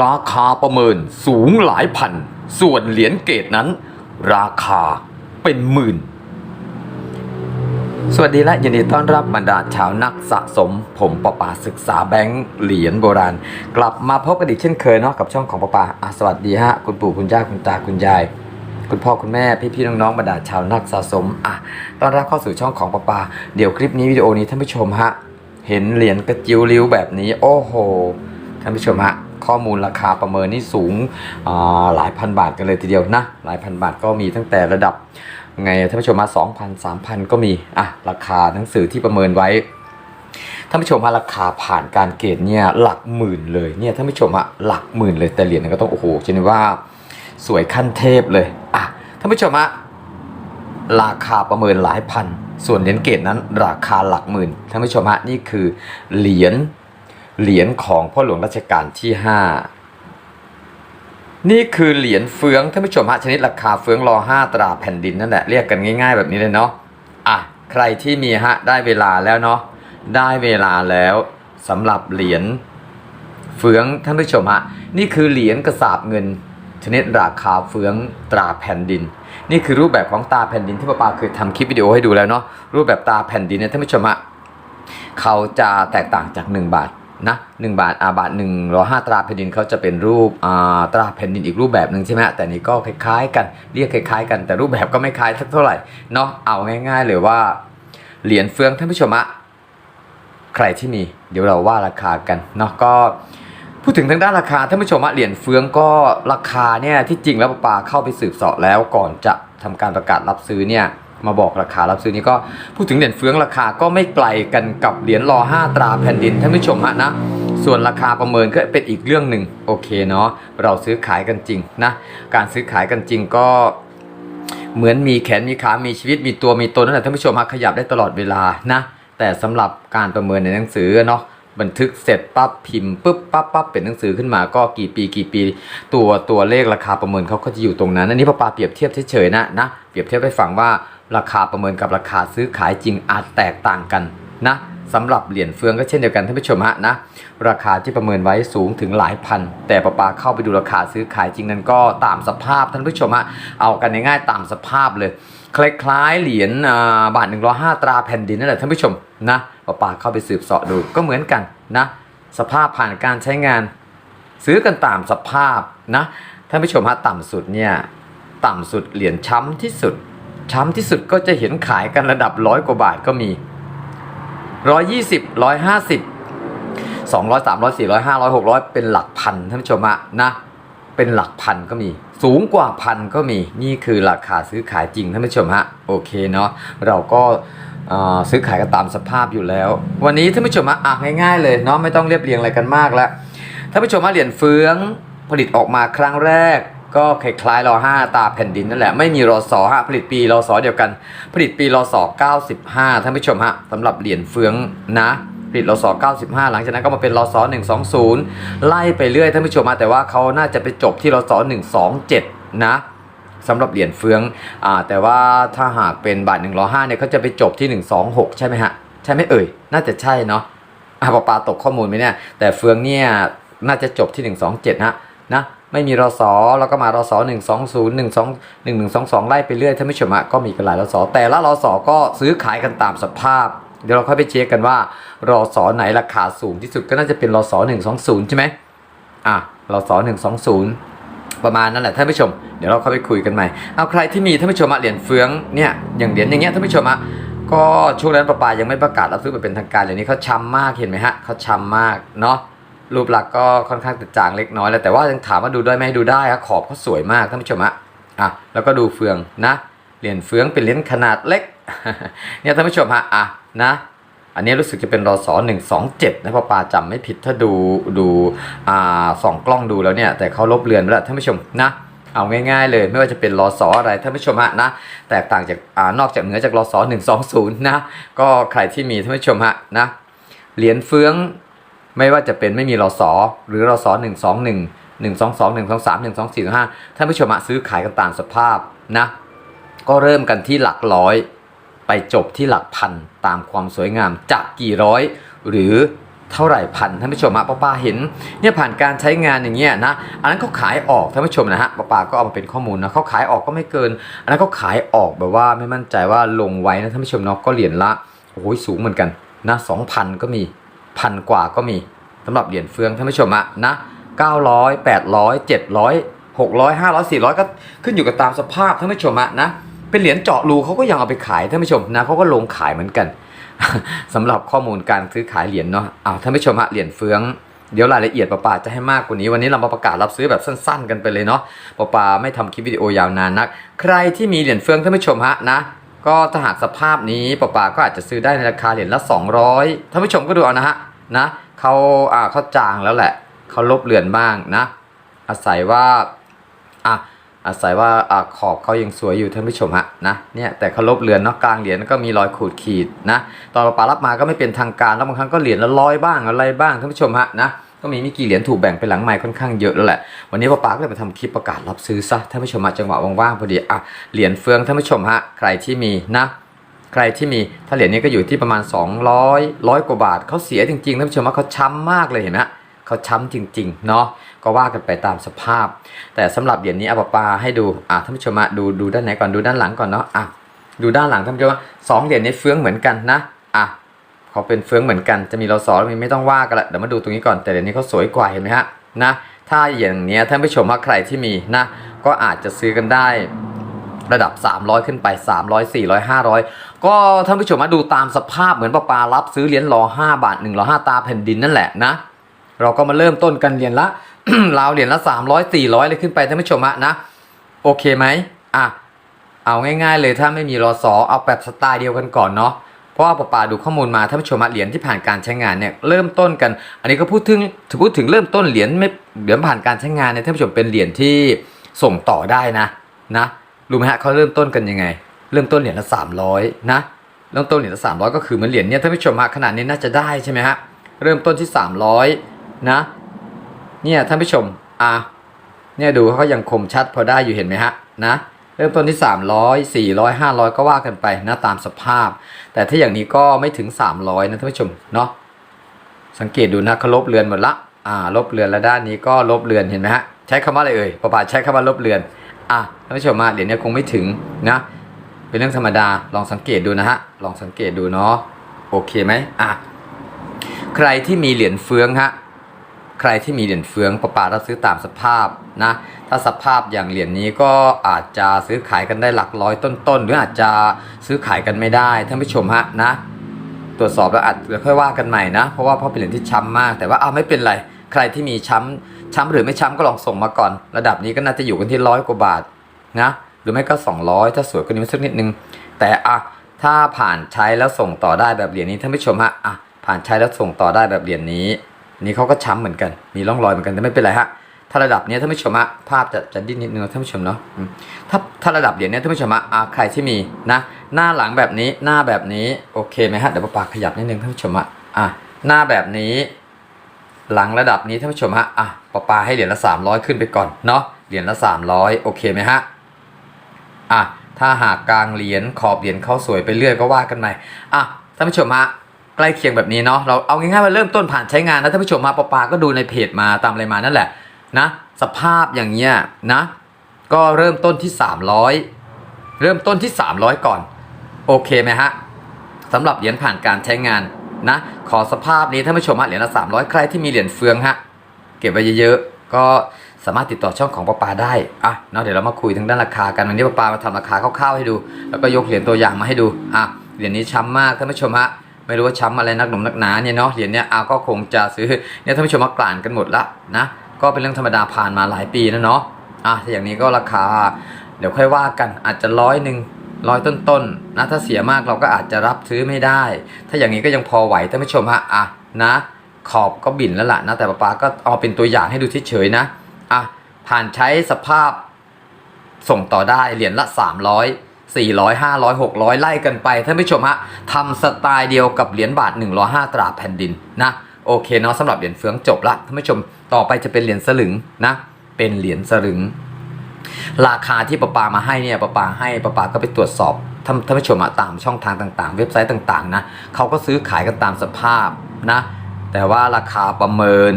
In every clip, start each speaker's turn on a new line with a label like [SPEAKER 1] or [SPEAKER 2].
[SPEAKER 1] ราคาประเมินสูงหลายพัน ส่วนเหรียญเกตนั้น ราคาเป็นหมื่น สวัสดีและยินดีต้อนรับบรรดาชาวนักสะสม ผมปะปาศึกษาแบงค์เหรียญโบราณ กลับมาพบกันอีกเช่นเคยเนาะกับช่องของปะปาอะสวัสดีฮะ คุณปู่คุณย่าคุณตาคุณยาย คุณพ่อคุณแม่พี่พี่ๆน้องๆบรรดาชาวนักสะสมอะต้อนรับเข้าสู่ช่องของปะปา เดี๋ยวคลิปนี้วิดีโอนี้ท่านผู้ชมฮะเห็นเหรียญกระจิวริ้วแบบนี้ โอ้โหท่านผู้ชมฮะ ข้อมูลราคาประเมินนี่สูงหลายพันบาทกันเลยทีเดียวนะหลายพันบาทก็มีตั้งแต่ระดับไงท่านผู้ชมมา2,000 3,000 ก็มีอะราคาหนังสือที่ประเมินไว้ท่านผู้ชมมาราคาผ่านการเกณฑ์เนี่ยหลักหมื่นเลยเนี่ยท่านผู้ชมอะหลักหมื่นเลยแต่เหรียญก็ต้องโอ้โหชนิดว่าสวยขั้นเทพเลยอะท่านผู้ชมอะราคาประเมินหลายพัน ส่วนเหรียญเกตนั้นราคาหลักหมื่นท่านผู้ชมฮะนี่คือเหรียญ เหรียญของพ่อหลวงรัชกาลที่ 5 นี่คือเหรียญเฟืองท่านผู้ชมฮะชนิดราคาเฟืองรอห้าตราแผ่นดินนั่นแหละเรียกกันง่ายๆ แบบนี้เลยเนาะอะใครที่มีฮะได้เวลาแล้วเนาะได้เวลาแล้วสำหรับเหรียญเฟืองท่านผู้ชมฮะนี่คือเหรียญกระสาบเงิน ชนิดราคาเฟืองตราแผ่นดิน นี่คือรูปแบบของตาแผ่นดินที่ป้าปาเคยทำคลิปวิดีโอให้ดูแล้วเนาะรูปแบบตาแผ่นดินเนี่ยท่านผู้ชมฮะเขาจะแตกต่างจาก 1 บาท นะ1บาทอาบาท1นึ่งร้อห้าตราแผ่นดินเขาจะเป็นรูปอ่าตราแผ่นดินอีกรูปแบบหนึ่งใช่ไหมแต่นี่ก็คล้ายๆ กันเรียกคล้ายๆ กันแต่รูปแบบก็ไม่คล้ายสักเท่าไหร่เนาะเอาง่ายๆเลยว่าเหรียญเฟืองท่านผู้ชมอะใครที่มีเดี๋ยวเราว่าราคากันเนาะก็พูดถึงทางด้านราคาท่านผู้ชมอะเหรียญเฟืองก็ราคาเนี่ยที่จริงแล้วปาเข้าไปสืบสาะแล้วก่อนจะทำการประกาศรับซื้อเนี่ย มาบอกราคารับซื้อนี้ก็พูดถึงเหรียญเฟืองราคาก็ไม่ไกลกันกับเหรียญรอ5ตราแผ่นดินท่านผู้ชมฮะนะ ส่วนราคาประเมินก็เป็นอีกเรื่องหนึ่งโอเคเนาะเราซื้อขายกันจริงนะการซื้อขายกันจริงก็เหมือนมีแขนมีขา มีชีวิต มีตัวมีตนนั่นแหละท่านผู้ชมฮะขยับได้ตลอดเวลานะ แต่สำหรับการประเมินในหนังสือเนาะบันทึกเสร็จปั๊บพิมพ์ปุ๊บปั๊บปั๊บเป็นหนังสือขึ้นมาก็กี่ปีกี่ปี ตัวตัวเลขราคาประเมินเขาก็จะอยู่ตรงนั้น อันนี้ป้าปาเปรียบเทียบเฉยๆนะนะเปรียบเทียบให้ฟังว่า ราคาประเมินกับราคาซื้อขายจริงอาจแตกต่างกันนะสำหรับเหรียญเฟืองก็เช่นเดียวกันท่านผู้ชมฮะนะราคาที่ประเมินไว้สูงถึงหลายพัน แต่ป้าปาเข้าไปดูราคาซื้อขายจริงนั้นก็ตามสภาพท่านผู้ชมฮะเอากันง่ายๆตามสภาพเลย คล้ายๆเหรียญบาทหนึ่งร้อยห้าตราแผ่นดินนั่นแหละท่านผู้ชมนะป้าปาเข้าไปสืบเสาะดูก็เหมือนกันนะสภาพผ่านการใช้งาน ซื้อกันตามสภาพนะท่านผู้ชมฮะต่ำสุดเนี่ยต่ำสุดเหรียญช้ำที่สุด ช้ำที่สุดก็จะเห็นขายกันระดับร้อยกว่าบาทก็มีร้อยยี่สิบร้อยห้าสิบสองร้อยสามร้อยสี่ร้อยห้าร้อยหกร้อยเป็นหลักพันท่านผู้ชมฮะนะ เป็นหลักพันก็มี สูงกว่าพันก็มีนี่คือราคาซื้อขายจริงท่านผู้ชมฮะโอเคเนาะเราก็ซื้อขายกันตามสภาพอยู่แล้ว วันนี้ท่านผู้ชมฮะอะง่ายๆเลยเนาะไม่ต้องเรียบเรียงอะไรกันมากแล้วท่านผู้ชมฮะเหรียญเฟืองผลิตออกมาครั้งแรก ก็คล้ายๆรอห้าตาแผ่นดินนั่นแหละ ไม่มีรอสอฮะผลิตปีรอสอเดียวกัน ผลิตปีรอสอ95ท่านผู้ชมฮะสำหรับเหรียญเฟืองนะผลิตรอส95 หลังจากนั้นก็มาเป็นรอส120 ไล่ไปเรื่อยท่านผู้ชมมาแต่ว่าเขาน่าจะไปจบที่รอส127 นะสำหรับเหรียญเฟืองอ่าแต่ว่าถ้าหากเป็นบาท1 0 5เนี่ยเขาจะไปจบที่ 126 ใช่ไหมฮะ ใช่ไหมเอ่ย น่าจะใช่เนาะอ่าปาปาตกข้อมูลไหมเนี่ย แต่เฟืองเนี่ยน่าจะจบที่ 127 ฮะนะ ไม่มีรอสแล้วก็มารอส120 12 1122ไล่ไปเรื่อยท่านผู้ชมะก็มีกันหลายรอสแต่ละรอสก็ซื้อขายกันตามสภาพ เดี๋ยวเราค่อยไปเช็คกันว่ารอสอไหนราคาสูงที่สุดก็น่าจะเป็นรอสอหนึ่งสองศูนย์ใช่ไหมอะรอสอหนึ่งสองศูนย์ประมาณนั้นแหละท่านผู้ชม เดี๋ยวเราเข้าไปคุยกันใหม่ เอาใครที่มีท่านผู้ชมะเหรียญเฟืองเนี่ยอย่างเหรียญอย่างเงี้ยท่านผู้ชมอะก็ช่วงนั้นประปายังไม่ประกาศรับซื้อไปเป็นทางการเหรียญนี้เขาช้ำมากเห็นไหมฮะเขาช้ำมากเนาะ รูปลักษณ์ก็ค่อนข้างจะจางเล็กน้อยแล้วแต่ว่ายังถามว่าดูได้ไหมดูได้ครับขอบเขาสวยมากท่านผู้ชมอะอะแล้วก็ดูเฟืองนะเหรียญเฟืองเป็นเหรียญขนาดเล็กเนี่ยท่านผู้ชมฮะอะนะ อันนี้รู้สึกจะเป็นรอสอหนึ่งสองเจ็ดนะพ่อปาจำไม่ผิดถ้าดูดูอ่าสองกล้องดูแล้วเนี่ย แต่เขาลบเลือนไปแล้วท่านผู้ชมนะเอาง่ายๆเลยไม่ว่าจะเป็นรอสออะไรท่านผู้ชมฮะนะแตกต่างจากอ่านอกจากเหนือจากรอสอหนึ่งสองศูนย์นะก็ใครที่มีท่านผู้ชมฮะนะเหรียญเฟือง ไม่ว่าจะเป็นไม่มีรอสอหรือรอสอหนึ่งสองหนึ่งหนึ่งสองสองหนึ่งสองสามหนึ่งสองสี่ห้าท่านผู้ชมฮะซื้อขายกันตามสภาพนะก็เริ่มกันที่หลักร้อย ไปจบที่หลักพันตามความสวยงามจะกี่ร้อย หรือเท่าไหร่พันท่านผู้ชมฮะป้าปาเห็นเนี่ยผ่านการใช้งานอย่างเงี้ยนะอันนั้นเขาขายออกท่านผู้ชมนะฮะป้าปาก็เอามาเป็นข้อมูลนะเขาขายออกก็ไม่เกิน อันนั้นเขาขายออกแบบว่าไม่มั่นใจว่าลงไว้นะท่านผู้ชมเนาะก็เหรียญละโอ้ยสูงเหมือนกันนะสองพันก็มี พันกว่าก็มีสำหรับเหรียญเฟืองท่านผู้ชมอะนะเก้าร้อยแปดร้อยเจ็ดร้อยหกร้อยห้าร้อยสี่ร้อยก็ขึ้นอยู่กับตามสภาพท่านผู้ชมอะนะเป็นเหรียญเจาะรูเขาก็ยังเอาไปขายท่านผู้ชมนะเขาก็ลงขายเหมือนกันสำหรับข้อมูลการซื้อขายเหรียญเนาะอ้าวท่านผู้ชมฮะเหรียญเฟืองเดี๋ยวรายละเอียดป้าปาจะให้มากกว่านี้ วันนี้เรามาประกาศรับซื้อแบบสั้น ๆ กันไปเลยเนาะป้าปาไม่ทำคลิปวิดีโอยาวนานนัก ใครที่มีเหรียญเฟืองท่านผู้ชมฮะนะ ก็ถ้าหากสภาพนี้ป้าปาก็อาจจะซื้อได้ในราคาเหรียญละ 200ท่านผู้ชมก็ดูเอานะฮะนะเขาอ่าเขาจางแล้วแหละเขาลบเลือนบ้างนะ อาศัยว่าอะอาศัยว่าอ่าขอบเขายังสวยอยู่ท่านผู้ชมฮะนะเนี่ยแต่เขาลบเลือนเนาะกลางเหรียญก็มีรอยขูดขีดนะตอนเราปารับมาก็ไม่เป็นทางการแล้วบางครั้งก็เหรียญละร้อยบ้างอะไรบ้างท่านผู้ชมฮะนะ ก็มีไม่กี่เหรียญถูกแบ่งไปหลังใหม่ค่อนข้างเยอะแล้วแหละ วันนี้ป้าปาก็เลยมาทำคลิปประกาศรับซื้อซะท่านผู้ชมฮะจังหวะว่างๆพอดีอะเหรียญเฟืองท่านผู้ชมฮะใครที่มีนะใครที่มีถ้าเหรียญนี้ก็อยู่ที่ประมาณ 200ร้อยกว่าบาทเขาเสียจริงๆท่านผู้ชมว่าเขาช้ำมากเลยเห็นไหมเขาช้ำจริงๆเนาะก็ว่ากันไปตามสภาพ แต่สำหรับเหรียญนี้อาปาปาให้ดูอะท่านผู้ชมมาดูดูด้านไหนก่อนดูด้านหลังก่อนเนาะอะดูด้านหลังท่านผู้ชมสองเหรียญนี้เฟืองเหมือนกันนะอะ เขาเป็นเฟืองเหมือนกันจะมีเราสอแล้วมีไม่ต้องว่ากันละเดี๋ยวมาดูตรงนี้ก่อนแต่เหรียญนี้เขาสวยกว่าเห็นไหมฮะนะถ้าอย่างเนี้ยท่านผู้ชมว่าใครที่มีนะก็อาจจะซื้อกันได้ระดับ 300 ขึ้นไป 300 400 500 ก็ท่านผู้ชมมาดูตามสภาพเหมือนปลาปลารับซื้อเหรียญรอ5บาท1รอ5ตาแผ่นดินนั่นแหละนะเราก็มาเริ่มต้นกันเหรียญละราวเหรียญละ 300 400 เลยขึ้นไปท่านผู้ชมอะนะโอเคไหมอะเอาง่ายๆเลยถ้าไม่มีรอสอเอาแบบสไตล์เดียวกันก่อนเนาะ เพราะว่าปาปาดูข้อมูลมาท่านผู้ชมเหรียญที่ผ่านการใช้งานเนี่ยเริ่มต้นกัน อันนี้ก็พูดถึงถือพูดถึงเริ่มต้นเหรียญไม่เหรียญผ่านการใช้งานเนี่ยท่านผู้ชมเป็นเหรียญที่ส่งต่อได้นะนะรู้ไหมฮะเขาเริ่มต้นกันยังไง เริ่มต้นเหรียญละ300นะเริ่มต้นเหรียญละ300ก็คือเหมือนเหรียญเนี่ยท่านผู้ชมฮะขนาดนี้น่าจะได้ใช่ไหมฮะเริ่มต้นที่300นะเนี่ยท่านผู้ชมอะเนี่ยดูเขายังคมชัดพอได้อยู่เห็นไหมฮะนะ เริ่มต้นที่ 300 400 500 ก็ว่ากันไปนะตามสภาพ แต่ถ้าอย่างนี้ก็ไม่ถึง 300 นะท่านผู้ชมเนาะสังเกตดูนะเขาลบเลือนหมดละอ่าลบเลือนแล้วด้านนี้ก็ลบเลือนเห็นไหมฮะใช้คำว่าอะไรเอ่ยประปาใช้คำว่าลบเลือนอะท่านผู้ชมมาเหรียญนี้คงไม่ถึงนะเป็นเรื่องธรรมดาลองสังเกตดูนะฮะลองสังเกตดูเนาะโอเคไหมอะใครที่มีเหรียญเฟืองฮะ ใครที่มีเหรียญเฟืองประปารับซื้อตามสภาพนะ ถ้าสภาพอย่างเหรียญนี้ก็อาจจะซื้อขายกันได้หลักร้อยต้นๆ หรืออาจจะซื้อขายกันไม่ได้ท่านผู้ชมฮะนะ ตรวจสอบแล้วอาจจะค่อยว่ากันใหม่นะ เพราะว่าเพราะเป็นเหรียญที่ช้ำมาก แต่ว่าเอาไม่เป็นไร ใครที่มีช้ำช้ำหรือไม่ช้ำก็ลองส่งมาก่อน ระดับนี้ก็น่าจะอยู่กันที่ร้อยกว่าบาทนะ หรือไม่ก็ 200 ถ้าสวยกว่านี้สักนิดนึง แต่อะถ้าผ่านใช้แล้วส่งต่อได้แบบเหรียญนี้ท่านผู้ชมฮะอะผ่านใช้แล้วส่งต่อได้แบบเหรียญนี้ นี่เขาก็ช้ำเหมือนกัน มีร่องรอยเหมือนกันแต่ไม่เป็นไรฮะ ถ้าระดับนี้ยท่านผู้ชมะภาพจะจะดิ้นนิดนึงนะท่านผู้ชมเนาะ ถ้าถ้าระดับเหรียญนี้ท่านผู้ชมะอะใครที่มีนะ หน้าหลังแบบนี้หน้าแบบนี้โอเคไหมฮะเดี๋ยวปากขยับนิดนึงท่านผู้ชมะอะหน้าแบบนี้หลังระดับนี้ท่านผู้ชมฮะอะปาปาให้เหรียญละ 300 ขึ้นไปก่อนเนาะเหรียญละ 300 โอเคไหมฮะอะถ้าหากกลางเหรียญขอบเหรียญเข้าสวยไปเรื่อยก็ว่ากันใหม่อะท่านผู้ชมฮะ ใกล้เคียงแบบนี้เนาะเราเอาง่ายๆว่าเริ่มต้นผ่านใช้งานนะท่านผู้ชมมาปาปาก็ดูในเพจมาตามอะไรมานั่นแหละนะสภาพอย่างเงี้ยนะ ก็เริ่มต้นที่ 300 เริ่มต้นที่ 300 ก่อน โอเคไหมฮะสำหรับเหรียญผ่านการใช้งานนะ ขอสภาพนี้ท่านผู้ชมฮะเหรียญละ300 ใครที่มีเหรียญเฟืองฮะเก็บไว้เยอะๆก็สามารถติดต่อช่องของป้าปาได้อะเนาะเดี๋ยวเรามาคุยทางด้านราคากันวันนี้ป้าปามาทำราคาคร่าวๆให้ดู แล้วก็ยกเหรียญตัวอย่างมาให้ดูอะเหรียญนี้ช้ำมากท่านผู้ชมฮะ ไม่รู้ว่าช้ำอะไรนักหนุ่มนักหนาเนี่ยเนาะเหรียญเนี้ยอาก็คงจะซื้อเนี่ยท่านผู้ชมมากลั่นกันหมดละนะก็เป็นเรื่องธรรมดาผ่านมาหลายปีแล้วเนาะอะถ้าอย่างนี้ก็ราคา เดี๋ยวค่อยว่ากันอาจจะร้อยหนึ่งร้อยต้นๆนะถ้าเสียมากเราก็อาจจะรับซื้อไม่ได้ ถ้าอย่างนี้ก็ยังพอไหวท่านผู้ชมฮะอะนะ ขอบก็บินแล้วล่ะนะแต่ป๊าป๊าก็เอาเป็นตัวอย่างให้ดูเฉยๆนะอะผ่านใช้สภาพส่งต่อได้เหรียญละ 300 400 500 600 ไล่กันไปท่านผู้ชมฮะทำสไตล์เดียวกับเหรียญบาท 1 0 5 ตราแผ่นดินนะโอเคเนาะสำหรับเหรียญเฟืองจบละท่านผู้ชมต่อไปจะเป็นเหรียญสลึงนะเป็นเหรียญสลึง ราคาที่ปาปามาให้เนี่ยปาปาให้ปาปาก็ไปตรวจสอบท่านท่านผู้ชมอะตามช่องทางต่างๆ เว็บไซต์ต่างๆนะเขาก็ซื้อขายกันตามสภาพนะแต่ว่าราคาประเมิน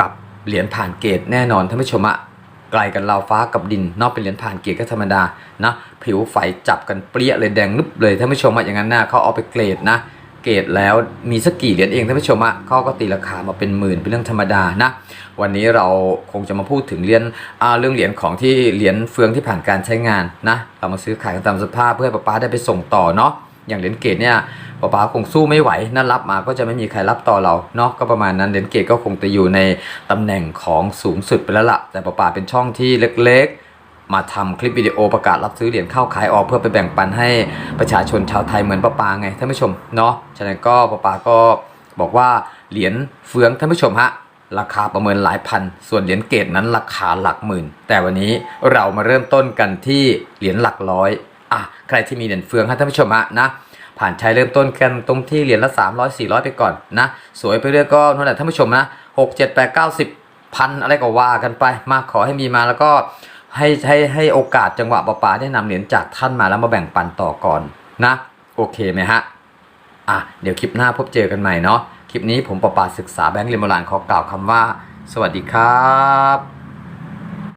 [SPEAKER 1] กับเหรียญผ่านเกตแน่นอนท่านผู้ชมอะ ไกลกันราวฟ้ากับดินนอกเป็นเหรียญผ่านเกตก็ธรรมดานะผิวไฟจับกันเปรี้ยเลยแดงนุบเลยท่านผู้ชมอะอย่างนั้นนะเขาเอาไปเกรดนะ เกรดแล้วมีสักกี่เหรียญเองท่านผู้ชมอะเขาก็ตีราคามาเป็นหมื่นเป็นเรื่องธรรมดานะ วันนี้เราคงจะมาพูดถึงเหรียญเรื่องเหรียญของที่เหรียญเฟืองที่ผ่านการใช้งานนะ เรามาซื้อขายกันตามสภาพเพื่อให้ป๊าป๊าได้ไปส่งต่อเนาะ อย่างเหรียญเกรดเนี่ยป๊าป๊าคงสู้ไม่ไหวนั่นรับมาก็จะไม่มีใครรับต่อเราเนาะก็ประมาณนั้นเหรียญเกรดก็คงจะอยู่ในตำแหน่งของสูงสุดไปแล้วละ่ะแต่ป๊าป๊าเป็นช่องที่เล็กๆ มาทำคลิปวิดีโอประกาศรับซื้อเหรียญเข้าขายออกเพื่อไปแบ่งปันให้ประชาชนชาวไทยเหมือนป้าป๋าไงท่านผู้ชมเนาะฉะนั้นก็ป้าป๋าก็บอกว่าเหรียญเฟืองท่านผู้ชมฮะราคาประเมินหลายพัน ส่วนเหรียญเกตนั้นราคาหลักหมื่น แต่วันนี้เรามาเริ่มต้นกันที่เหรียญหลักร้อย อะใครที่มีเหรียญเฟืองฮะท่านผู้ชมฮะนะผ่านใช้เริ่มต้นกันตรงที่เหรียญละ 300 400 ไปก่อนนะ สวยไปเรื่อยก็นั่นแหละท่านผู้ชมนะ6 7 8 9 10พันอะไรก็ว่ากันไป มาขอให้มีมาแล้วก็ให้ให้ให้โอกาสจังหวะปะปาได้นำเหรียญจากท่านมาแล้วมาแบ่งปันต่อก่อนนะ โอเคไหมฮะอะเดี๋ยวคลิปหน้าพบเจอกันใหม่เนาะคลิปนี้ผมประปาศึกษาแบงค์เรียนโบราณขอกล่าวคำว่า สวัสดีครับ